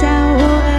เจ้า